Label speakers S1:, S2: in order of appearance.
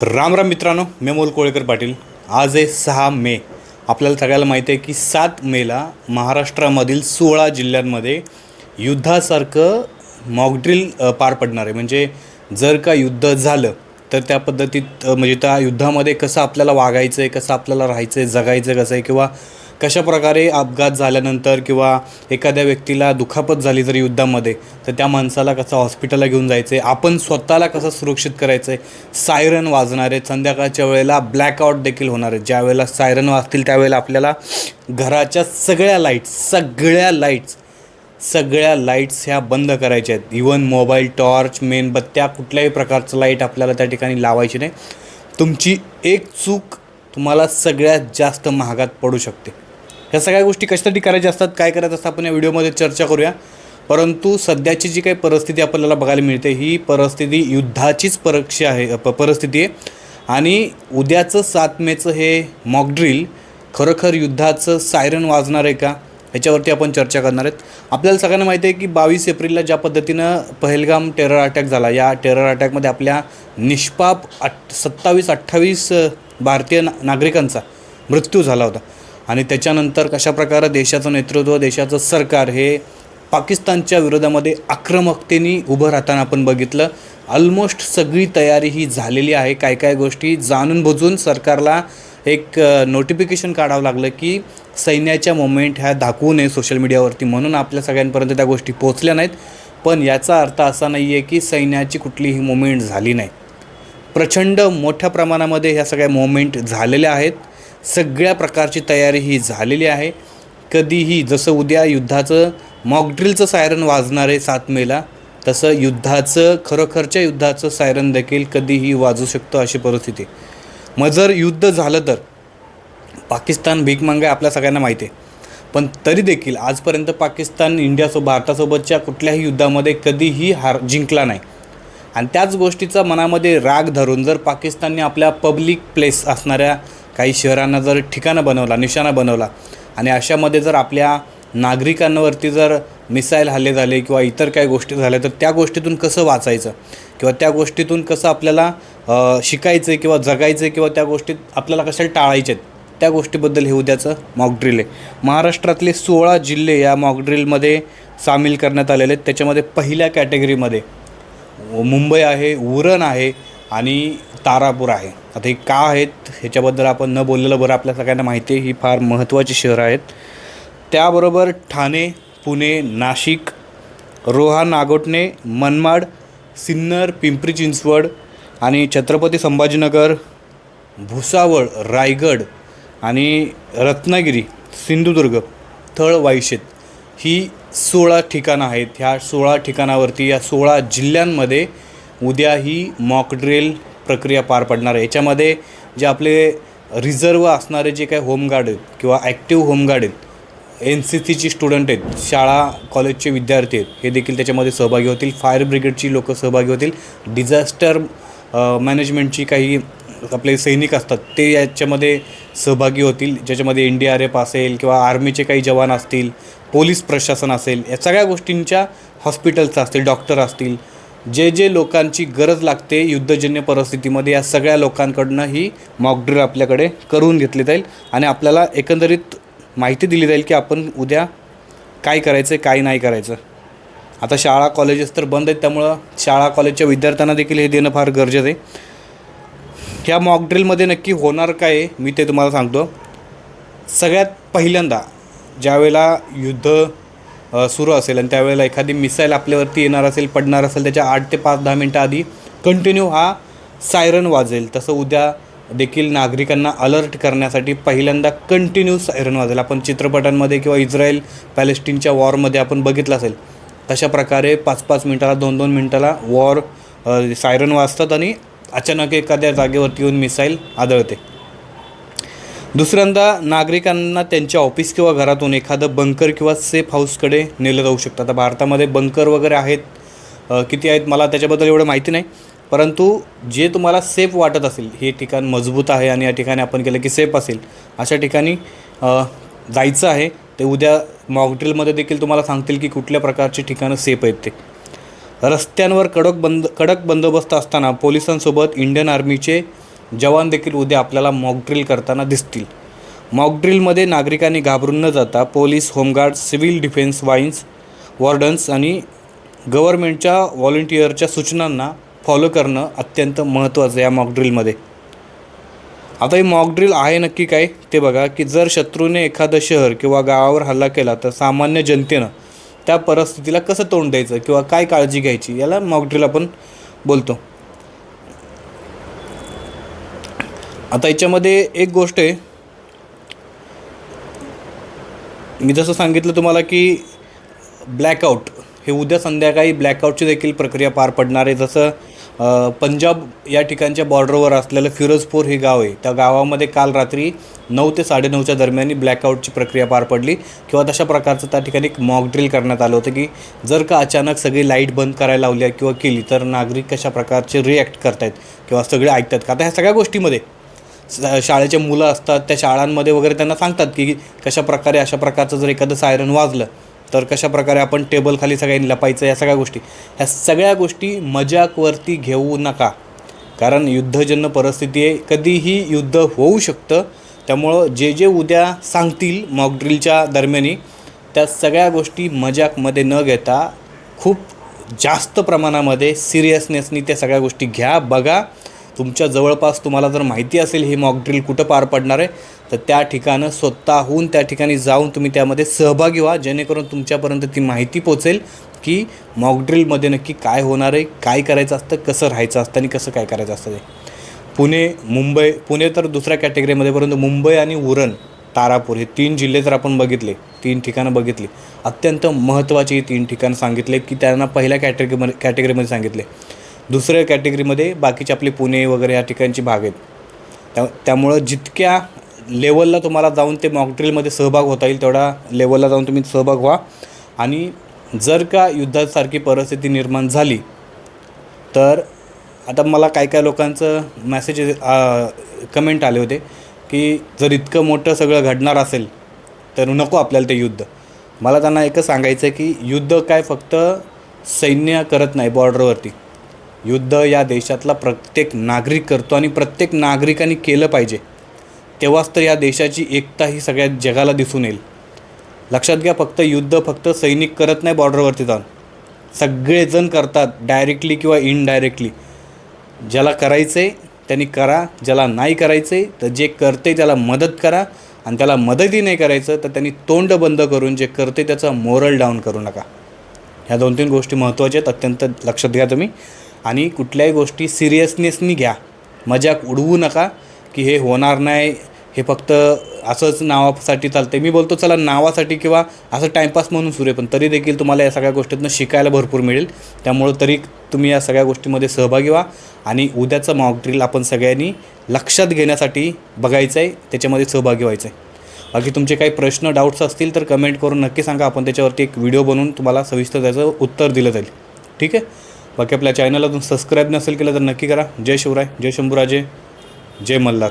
S1: राम राम मित्रांनो मी मोल कोळेकर पाटील. आज आहे सहा मे. आपल्याला सगळ्याला माहिती आहे की सात मेला महाराष्ट्रामधील सोळा जिल्ह्यांमध्ये युद्धासारखं मॉकड्रिल पार पडणार आहे. म्हणजे जर का युद्ध झालं तर त्या पद्धतीत म्हणजे त्या युद्धामध्ये कसं आपल्याला वागायचं आहे कसं आपल्याला राहायचं आहे जगायचं कसं आहे किंवा कशा प्रकारे अपघात झाल्यानंतर किंवा एखाद्या व्यक्तीला दुखापत झाली जर युद्धामध्ये तर त्या माणसाला कसं हॉस्पिटलला घेऊन जायचं आहे आपण स्वतःला कसं सुरक्षित करायचं आहे सायरन वाजणार संध्याकाळच्या वेळेला ब्लॅकआउट देखील होणार आहे. ज्या वेळेला सायरन वाजतील त्यावेळेला आपल्याला घराच्या सगळ्या लाईट्स सगळ्या लाईट्स सगळ्या लाईट्स ह्या बंद करायच्या आहेत. इवन मोबाईल टॉर्च मेणबत्त्या कुठल्याही प्रकारचं लाइट आपल्याला त्या ठिकाणी लावायची नाही. तुमची एक चूक तुम्हाला सगळ्यात जास्त महागात पडू शकते. ह्या सगळ्या गोष्टी कशासाठी करायच्या असतात काय करायचं असतं आपण या व्हिडिओमध्ये चर्चा करूया. परंतु सध्याची जी काही परिस्थिती आपल्याला बघायला मिळते ही परिस्थिती युद्धाचीच परीक्षा आहे प परिस्थिती आहे. आणि उद्याचं सात मेचं हे मॉकड्रिल खरोखर युद्धाचं सायरन वाजणार आहे का ह्याच्यावरती आपण चर्चा करणार आहेत. आपल्याला सगळ्यांना माहिती आहे की बावीस एप्रिलला ज्या पद्धतीनं पहलगाम टेरर अटॅक झाला या टेरर अटॅकमध्ये आपल्या निष्पाप आठ सत्तावीस अठ्ठावीस भारतीय ना नागरिकांचा मृत्यू झाला होता. आणि त्याच्यानंतर कशाप्रकारे देशाचं नेतृत्व देशाचं सरकार हे पाकिस्तानच्या विरोधामध्ये आक्रमकतेने उभं राहताना आपण बघितलं. ऑलमोस्ट सगळी तयारी ही झालेली आहे. काय काय गोष्टी जाणून बुजून सरकारला एक नोटिफिकेशन काढावं लागलं की सैन्याच्या मोमेंट ह्या दाखवू नये सोशल मीडियावरती म्हणून आपल्या सगळ्यांपर्यंत त्या गोष्टी पोचल्या नाहीत. पण याचा अर्थ असा नाही आहे की सैन्याची कुठलीही मुवमेंट झाली नाही. प्रचंड मोठ्या प्रमाणामध्ये ह्या सगळ्या मुवमेंट झालेल्या आहेत. सगळ्या प्रकारची तयारी ही झालेली आहे. कधीही जसं उद्या युद्धाचं मॉकड्रिलचं सायरन वाजणार आहे सात मेला तसं युद्धाचं खरोखरच्या युद्धाचं सायरन देखील कधीही वाजू शकतो अशी परिस्थिती. मग जर युद्ध झालं तर पाकिस्तान भीक आहे आपल्या सगळ्यांना माहिती आहे. पण तरी देखील आजपर्यंत पाकिस्तान इंडियासोबत भारतासोबतच्या कुठल्याही युद्धामध्ये कधीही हार जिंकला नाही. आणि त्याच गोष्टीचा मनामध्ये राग धरून जर पाकिस्तानने आपल्या पब्लिक प्लेस असणाऱ्या काही शहरांना जर ठिकाणं बनवला निशाणा बनवला आणि अशामध्ये जर आपल्या नागरिकांवरती जर मिसाईल हल्ले झाले किंवा इतर काही गोष्टी झाल्या तर त्या गोष्टीतून कसं वाचायचं? किंवा त्या गोष्टीतून कसं आपल्याला शिकायचं आहे किंवा जगायचं किंवा त्या गोष्टीत आपल्याला कशाला टाळायचे आहेत त्या गोष्टीबद्दल हे उद्याचं मॉकड्रिल आहे. महाराष्ट्रातले सोळा जिल्हे या मॉकड्रिलमध्ये सामील करण्यात आलेले आहेत. त्याच्यामध्ये पहिल्या कॅटेगरीमध्ये मुंबई आहे उरण आहे आणि तारापूर आहे. आता हे का आहेत ह्याच्याबद्दल आपण न बोललेलं बरं आपल्या सगळ्यांना माहिती आहे. ही फार महत्त्वाची शहरं आहेत. त्याबरोबर ठाणे पुणे नाशिक रोहा नागोटणे मनमाड सिन्नर पिंपरी चिंचवड आणि छत्रपती संभाजीनगर भुसावळ रायगड आणि रत्नागिरी सिंधुदुर्ग थळ वाईशेत ही सोळा ठिकाणं आहेत. ह्या सोळा ठिकाणावरती या सोळा जिल्ह्यांमध्ये उद्या ही मॉकड्रिल प्रक्रिया पार पडणार आहे. याच्यामध्ये जे आपले रिझर्व असणारे जे काही होमगार्ड आहेत किंवा ॲक्टिव्ह होमगार्ड आहेत एन सी सीची स्टुडंट आहेत शाळा कॉलेजचे विद्यार्थी आहेत हे देखील त्याच्यामध्ये सहभागी होतील. फायर ब्रिगेडची लोकं सहभागी होतील. डिझास्टर मॅनेजमेंटची काही आपले सैनिक असतात ते याच्यामध्ये सहभागी होतील. ज्याच्यामध्ये एन डी आर एफ असेल किंवा आर्मीचे काही जवान असतील पोलीस प्रशासन असेल या सगळ्या गोष्टींच्या हॉस्पिटल्स असतील डॉक्टर असतील जे जे लोकांची गरज लागते युद्धजन्य परिस्थितीमध्ये या सगळ्या लोकांकडनं ही मॉकड्रिल आपल्याकडे करून घेतली जाईल आणि आपल्याला एकंदरीत माहिती दिली जाईल की आपण उद्या काय करायचं आहे काय नाही करायचं. आता शाळा कॉलेजेस तर बंद आहेत त्यामुळं शाळा कॉलेजच्या विद्यार्थ्यांना देखील हे देणं फार गरजेचं आहे. ह्या मॉकड्रिलमध्ये नक्की होणार काय आहे मी ते तुम्हाला सांगतो. सगळ्यात पहिल्यांदा ज्यावेळेला युद्ध सुरू असेल आणि त्यावेळेला एखादी मिसाईल आपल्यावरती येणार असेल पडणार असेल त्याच्या आठ ते पाच दहा मिनटं आधी कंटिन्यू हा सायरन वाजेल. तसं उद्या देखील नागरिकांना अलर्ट करण्यासाठी पहिल्यांदा कंटिन्यू सायरन वाजेल. आपण चित्रपटांमध्ये किंवा इस्रायल पॅलेस्टीनच्या वॉरमध्ये आपण बघितलं असेल तशा प्रकारे पाच पाच मिनटाला दोन दोन मिनटाला वॉर सायरन वाजतात आणि अचानक एखाद्या जागेवरती येऊन मिसाईल आदळते. दुसऱ्यांदा नागरिकांना त्यांच्या ऑफिस किंवा घरातून एखादं बंकर किंवा सेफ हाऊसकडे नेलं जाऊ शकतं. आता भारतामध्ये बंकर वगैरे आहेत किती आहेत मला त्याच्याबद्दल एवढं माहिती नाही. परंतु जे तुम्हाला सेफ वाटत असेल हे ठिकाण मजबूत आहे आणि या ठिकाणी आपण केलं की सेफ असेल अशा ठिकाणी जायचं आहे. ते उद्या मॉकड्रिलमध्ये देखील तुम्हाला सांगतील की कुठल्या प्रकारची ठिकाणं सेफ आहेत ते. रस्त्यांवर कडक बंद कडक बंदोबस्त असताना पोलिसांसोबत इंडियन आर्मीचे जवान देखील उद्या आपल्याला मॉकड्रिल करताना दिसतील. मॉकड्रिलमध्ये नागरिकांनी घाबरून न जाता police home guard civil defence wines wardens आणि गव्हर्मेंटच्या व्हॉलेंटिअरच्या सूचनांना फॉलो करणं अत्यंत महत्त्वाचं आहे या मॉकड्रिलमध्ये आता हे मॉकड्रिल आहे नक्की काय? ते बघा की जर शत्रूने एखादं शहर किंवा गावावर हल्ला केला तर सामान्य जनतेनं त्या परिस्थितीला कसं तोंड द्यायचं किंवा काय काळजी घ्यायची याला मॉकड्रिल आपण बोलतो. आता याच्यामध्ये एक गोष्ट आहे. मी जसं सांगितलं तुम्हाला की ब्लॅकआउट हे उद्या संध्याकाळी ब्लॅकआउटची देखील प्रक्रिया पार पडणार आहे. जसं पंजाब या ठिकाणच्या बॉर्डरवर असलेलं फिरोजपूर हे गाव आहे. त्या गावामध्ये काल रात्री नऊ ते साडेनऊच्या दरम्यान ब्लॅकआउटची प्रक्रिया पार पडली. किंवा तशा प्रकारचं त्या ठिकाणी एक मॉक ड्रिल करण्यात आलं होतं की जर का अचानक सगळी लाइट बंद करायला लावल्या किंवा केली तर नागरिक कशा प्रकारचे रिॲक्ट करतायत किंवा सगळे ऐकतात का? आता ह्या सगळ्या गोष्टीमध्ये शाळेचे मुलं असतात त्या शाळांमध्ये वगैरे त्यांना सांगतात की कशा प्रकारे अशा प्रकारचं जर एखादं सायरन वाजलं तर कशा प्रकारे आपण टेबल खाली सगळ्यांनी लपायचं या सगळ्या गोष्टी. ह्या सगळ्या गोष्टी मजाकवरती घेऊ नका. कारण युद्धजन्य परिस्थिती आहे कधीही युद्ध होऊ शकतं. त्यामुळं जे जे उद्या सांगतील मॉकड्रिलच्या दरम्यानी त्या सगळ्या गोष्टी मजाकमध्ये न घेता खूप जास्त प्रमाणामध्ये सिरियसनेसनी त्या सगळ्या गोष्टी घ्या बघा. तुमच्या जवळपास तुम्हाला जर माहिती असेल हे मॉकड्रिल कुठं पार पडणार आहे तर त्या ठिकाणं स्वतःहून त्या ठिकाणी जाऊन तुम्ही त्यामध्ये सहभागी व्हा जेणेकरून तुमच्यापर्यंत ती माहिती पोचेल की मॉकड्रिलमध्ये नक्की काय होणार आहे काय करायचं असतं कसं राहायचं असतं आणि कसं काय करायचं असतं ते. पुणे मुंबई पुणे तर दुसऱ्या कॅटेगरीमध्ये परंतु मुंबई आणि उरण तारापूर हे तीन जिल्हे जर आपण बघितले तीन ठिकाणं बघितली अत्यंत महत्त्वाची तीन ठिकाणं सांगितले की त्यांना पहिल्या कॅटेगरीमध्ये कॅटेगरीमध्ये सांगितले. दुसऱ्या कॅटेगरीमध्ये बाकीचे आपले पुणे वगैरे या ठिकाणची भाग आहेत. त्या त्यामुळं जितक्या लेवलला तुम्हाला जाऊन ते मॉकड्रिलमध्ये सहभाग होता येईल तेवढा लेवलला जाऊन तुम्ही सहभाग व्हा. आणि जर का युद्धासारखी परिस्थिती निर्माण झाली तर आता मला काय काय लोकांचं मॅसेज कमेंट आले होते की जर इतकं मोठं सगळं घडणार असेल तर नको आपल्याला ते युद्ध. मला त्यांना एकच सांगायचं आहे की युद्ध काय फक्त सैन्य करत नाही बॉर्डरवरती युद्ध या देशातला प्रत्येक नागरिक करतो आणि प्रत्येक नागरिकाने केलं पाहिजे. तेव्हाच तर या देशाची एकता ही सगळ्या जगाला दिसून येईल. लक्षात घ्या फक्त युद्ध फक्त सैनिक करत नाही बॉर्डरवरती जाऊन. सगळेजण करतात डायरेक्टली किंवा इनडायरेक्टली ज्याला करायचं आहे त्यांनी करा. ज्याला नाही करायचं आहे तर जे करते त्याला मदत करा. आणि त्याला मदतही नाही करायचं तर त्यांनी तोंड बंद करून जे करते त्याचा मोरल डाऊन करू नका. ह्या दोन तीन गोष्टी महत्त्वाच्या आहेत अत्यंत लक्षात घ्या तुम्ही. आणि कुठल्याही गोष्टी सिरियसनेसनी घ्या. मजाक उडवू नका की हे होणार नाही हे फक्त असंच नावासाठी चालते मी बोलतो चला नावासाठी किंवा असं टाईमपास म्हणून सुरू आहे पण तरी देखील तुम्हाला या सगळ्या गोष्टीतनं शिकायला भरपूर मिळेल. त्यामुळं तरी तुम्ही या सगळ्या गोष्टीमध्ये सहभागी व्हा आणि उद्याचं मॉकड्रिल आपण सगळ्यांनी लक्षात घेण्यासाठी बघायचं आहे त्याच्यामध्ये सहभागी व्हायचं आहे बाकी तुमचे काही प्रश्न डाऊट्स असतील तर कमेंट करून नक्की सांगा. आपण त्याच्यावरती एक व्हिडिओ बनवून तुम्हाला सविस्तर त्याचं उत्तर दिलं जाईल. ठीक आहे? बाकी आपल्या चॅनलला तुम्ही सबस्क्राईब नसेल केलं तर नक्की करा. जय शिवराय जय शंभूराजे जय मल्हार.